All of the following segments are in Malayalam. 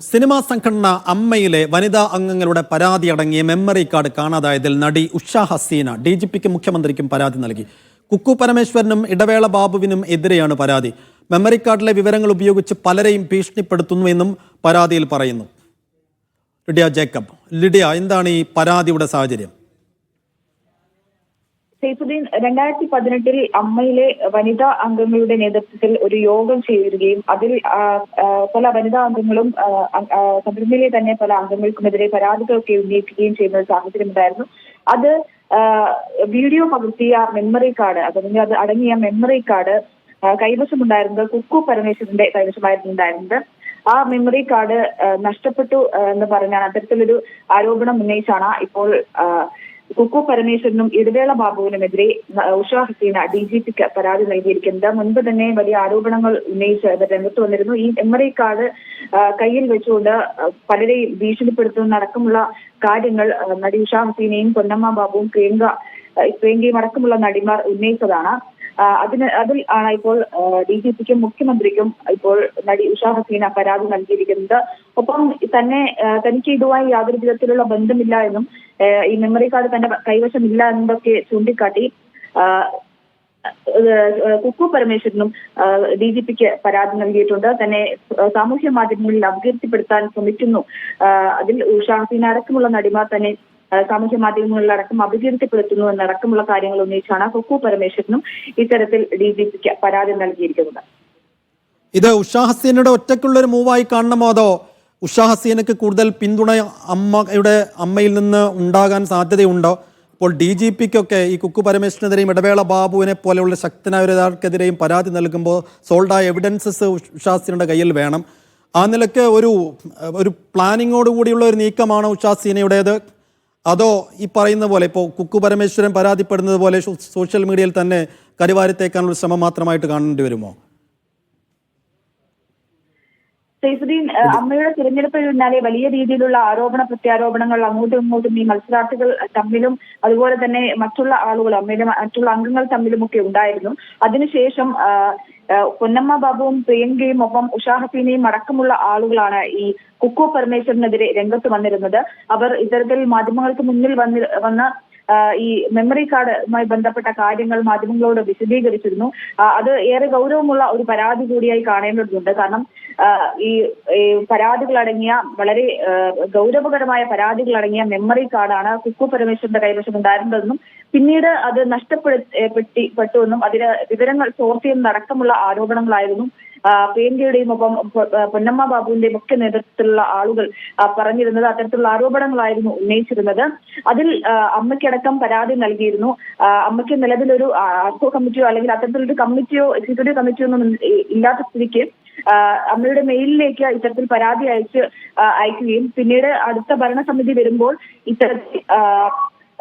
സിനിമാ സംഘടന അമ്മയിലെ വനിതാ അംഗങ്ങളുടെ പരാതി അടങ്ങിയ മെമ്മറി കാർഡ് കാണാതായതിൽ നടി ഉഷ ഹസീന ഡി ജി പിക്കും മുഖ്യമന്ത്രിക്കും പരാതി നൽകി. കുക്കു പരമേശ്വരനും ഇടവേള ബാബുവിനും എതിരെയാണ് പരാതി. മെമ്മറി കാർഡിലെ വിവരങ്ങൾ ഉപയോഗിച്ച് പലരെയും ഭീഷണിപ്പെടുത്തുന്നുവെന്നും പരാതിയിൽ പറയുന്നു. Lydia Jacob. ലിഡിയ എന്താണ് ഈ പരാതിയുടെ സാഹചര്യം? സൈഫുദ്ദീൻ രണ്ടായിരത്തി പതിനെട്ടിൽ അമ്മയിലെ വനിതാ അംഗങ്ങളുടെ നേതൃത്വത്തിൽ ഒരു യോഗം ചേരുകയും അതിൽ പല വനിതാ അംഗങ്ങളും സംഘടനയിലെ തന്നെ പല അംഗങ്ങൾക്കുമെതിരെ പരാതികളൊക്കെ ഉന്നയിക്കുകയും ചെയ്യുന്ന ഒരു സാഹചര്യം ഉണ്ടായിരുന്നു. അത് വീഡിയോ പകർത്തിയ മെമ്മറി കാർഡ് അതല്ലെങ്കിൽ അത് അടങ്ങിയ മെമ്മറി കാർഡ് കൈവശമുണ്ടായിരുന്നത് കുക്കു പരമേശ്വരന്റെ കൈവശമായിരുന്നുണ്ടായിരുന്നത് ആ മെമ്മറി കാർഡ് നഷ്ടപ്പെട്ടു എന്ന് പറഞ്ഞാണ് അത്തരത്തിലൊരു ആരോപണം ഉന്നയിച്ചാണ് ഇപ്പോൾ കുക്കു പരമേശ്വരനും ഇടവേള ബാബുവിനുമെതിരെ ഉഷാ ഹസീന ഡി ജി പിക്ക് പരാതി നൽകിയിരിക്കുന്നത്. മുൻപ് തന്നെ വലിയ ആരോപണങ്ങൾ ഉന്നയിച്ച് ഇവർ രംഗത്ത് വന്നിരുന്നു. ഈ മെമ്മറി കാർഡ് കയ്യിൽ വെച്ചുകൊണ്ട് പലരെയും ഭീഷണിപ്പെടുത്തുന്ന അടക്കമുള്ള കാര്യങ്ങൾ നടി ഉഷാ ഹസീനയും പൊന്നമ്മ ബാബുവും പ്രിയങ്ക പ്രിയങ്കയും അടക്കമുള്ള നടിമാർ ഉന്നയിച്ചതാണ്. അതിന് അതിൽ ആണ് ഇപ്പോൾ ഡി ജി പിക്കും മുഖ്യമന്ത്രിക്കും ഇപ്പോൾ നടി ഉഷാ ഹസീന പരാതി നൽകിയിരിക്കുന്നത്. ഒപ്പം തന്നെ തനിക്ക് ഇതുമായി യാതൊരു വിധത്തിലുള്ള ബന്ധമില്ല എന്നും ഈ മെമ്മറി കാർഡ് തന്റെ കൈവശമില്ല എന്നതൊക്കെ ചൂണ്ടിക്കാട്ടി കുക്കു പരമേശ്വരനും ഡി ജി പിക്ക് പരാതി നൽകിയിട്ടുണ്ട്. തന്നെ സാമൂഹ്യ മാധ്യമങ്ങളിൽ അപകീർത്തിപ്പെടുത്താൻ ശ്രമിക്കുന്നു. അതിൽ അതിൽ ഉഷാഹീന അടക്കമുള്ള നടിമാർ തന്നെ സാമൂഹ്യ മാധ്യമങ്ങളിൽ അടക്കം അപകീർത്തിപ്പെടുത്തുന്നു എന്നടക്കമുള്ള കാര്യങ്ങൾ ഉന്നയിച്ചാണ് കൊക്കു പരമേശ്വരനും ഇത്തരത്തിൽ ഡി ജി പിക്ക് പരാതി നൽകിയിരിക്കുന്നത്. ഇത് ഉഷാഹസീനയുടെ ഒറ്റയ്ക്കുള്ള ഒരു മൂവായി കാണണമോ അതോ ഉഷാഹസീനക്ക് കൂടുതൽ പിന്തുണ അമ്മയുടെ അമ്മയിൽ നിന്ന് ഉണ്ടാകാൻ സാധ്യതയുണ്ടോ? അപ്പോൾ ഡി ജി പിക്കൊക്കെ ഈ കുക്കു പരമേശ്വരനെതിരെയും ഇടവേള ബാബുവിനെ പോലെയുള്ള ശക്തനായ ഒരാൾക്കെതിരെയും പരാതി നൽകുമ്പോൾ സോൾഡായ എവിഡൻസസ് ഉഷാസീനയുടെ കയ്യിൽ വേണം. ആ നിലയ്ക്ക് ഒരു ഒരു പ്ലാനിങ്ങോട് കൂടിയുള്ള ഒരു നീക്കമാണ് ഉഷാ ഹസീനയുടേത്. അതോ ഈ പറയുന്ന പോലെ ഇപ്പോൾ കുക്കു പരമേശ്വരൻ പരാതിപ്പെടുന്നത് പോലെ സോഷ്യൽ മീഡിയയിൽ തന്നെ കരിവാരിത്തേക്കാനുള്ള ശ്രമം മാത്രമായിട്ട് കാണേണ്ടി വരുമോ? സൈഫുദ്ദീൻ അമ്മയുടെ തിരഞ്ഞെടുപ്പിന് പിന്നാലെ വലിയ രീതിയിലുള്ള ആരോപണ പ്രത്യാരോപണങ്ങൾ അങ്ങോട്ടും ഇങ്ങോട്ടും ഈ മത്സരാർത്ഥികൾ തമ്മിലും അതുപോലെ തന്നെ മറ്റുള്ള ആളുകൾ അമ്മയുടെ മറ്റുള്ള അംഗങ്ങൾ തമ്മിലുമൊക്കെ ഉണ്ടായിരുന്നു. അതിനുശേഷം പൊന്നമ്മ ബാബുവും പ്രിയങ്കയും ഒപ്പം ഉഷാ ഹസീനയും അടക്കമുള്ള ആളുകളാണ് ഈ കുക്കു പരമേശ്വരനെതിരെ രംഗത്ത് വന്നിരുന്നത്. അവർ ഇത്തരത്തിൽ മാധ്യമങ്ങൾക്ക് മുന്നിൽ വന്നി വന്ന ഈ മെമ്മറി കാർഡുമായി ബന്ധപ്പെട്ട കാര്യങ്ങൾ മാധ്യമങ്ങളോട് വിശദീകരിച്ചിരുന്നു. അത് ഏറെ ഗൗരവമുള്ള ഒരു പരാതി കൂടിയായി കാണേണ്ടതുണ്ട്. കാരണം ഈ പരാതികളടങ്ങിയ വളരെ ഗൗരവകരമായ പരാതികളടങ്ങിയ മെമ്മറി കാർഡാണ് കുക്കു പരമേശ്വരന്റെ കൈവശം ഉണ്ടായിരുന്നതെന്നും പിന്നീട് അത് നഷ്ടപ്പെടുത്തി പെട്ടുവെന്നും അതിന് വിവരങ്ങൾ ചോർച്ച ചെയ്യുന്നതടക്കമുള്ള ആരോപണങ്ങളായിരുന്നു പ്രിയങ്കയുടെയും ഒപ്പം പൊന്നമ്മ ബാബുവിന്റെയും ഒക്കെ നേതൃത്വത്തിലുള്ള ആളുകൾ പറഞ്ഞിരുന്നത് അത്തരത്തിലുള്ള ആരോപണങ്ങളായിരുന്നു ഉന്നയിച്ചിരുന്നത്. അതിൽ അമ്മയ്ക്കടക്കം പരാതി നൽകിയിരുന്നു. അമ്മയ്ക്ക് നിലവിലൊരു ആർക്കോ കമ്മിറ്റിയോ അല്ലെങ്കിൽ അത്തരത്തിലൊരു കമ്മിറ്റിയോ എക്സിക്യൂട്ടീവ് കമ്മിറ്റിയോ ഒന്നും ഇല്ലാത്ത സ്ഥിതിക്ക് അമ്മയുടെ മെയിലിലേക്ക് ഇത്തരത്തിൽ പരാതി അയച്ച് അയക്കുകയും പിന്നീട് അടുത്ത ഭരണസമിതി വരുമ്പോൾ ഇത്തരത്തിൽ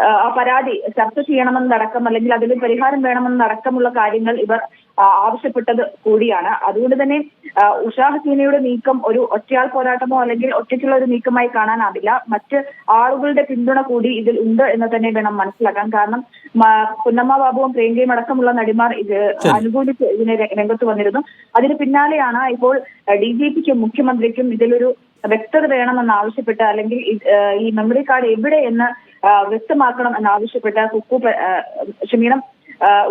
ആ പരാതി ചർച്ച ചെയ്യണമെന്നടക്കം അല്ലെങ്കിൽ അതിൽ പരിഹാരം വേണമെന്നടക്കമുള്ള കാര്യങ്ങൾ ഇവർ ആവശ്യപ്പെട്ടത് കൂടിയാണ്. അതുകൊണ്ട് തന്നെ ഉഷാഹസീനയുടെ ഉഷാ ഹസീനയുടെ നീക്കം ഒരു ഒറ്റയാൾ പോരാട്ടമോ അല്ലെങ്കിൽ ഒറ്റയ്ക്കുള്ള ഒരു നീക്കമായി കാണാനാവില്ല. മറ്റ് ആളുകളുടെ പിന്തുണ കൂടി ഇതിൽ ഉണ്ട് എന്ന് തന്നെ വേണം മനസ്സിലാക്കാൻ. കാരണം പുന്നമ്മ ബാബുവും പ്രിയങ്കയും അടക്കമുള്ള നടിമാർ ഇത് അനുകൂലിച്ച് ഇതിനെ രംഗത്ത് വന്നിരുന്നു. അതിന് പിന്നാലെയാണ് ഇപ്പോൾ ഡി ജി പിക്കും മുഖ്യമന്ത്രിക്കും ഇതിലൊരു വ്യക്തത വേണമെന്ന് ആവശ്യപ്പെട്ട് അല്ലെങ്കിൽ ഈ മെമ്മറി കാർഡ് എവിടെ എന്ന് വ്യക്തമാക്കണം എന്നാവശ്യപ്പെട്ട് കുക്കു ക്ഷമീണം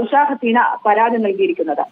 ഉഷാ ഹസീന പരാതി നൽകിയിരിക്കുന്നത്.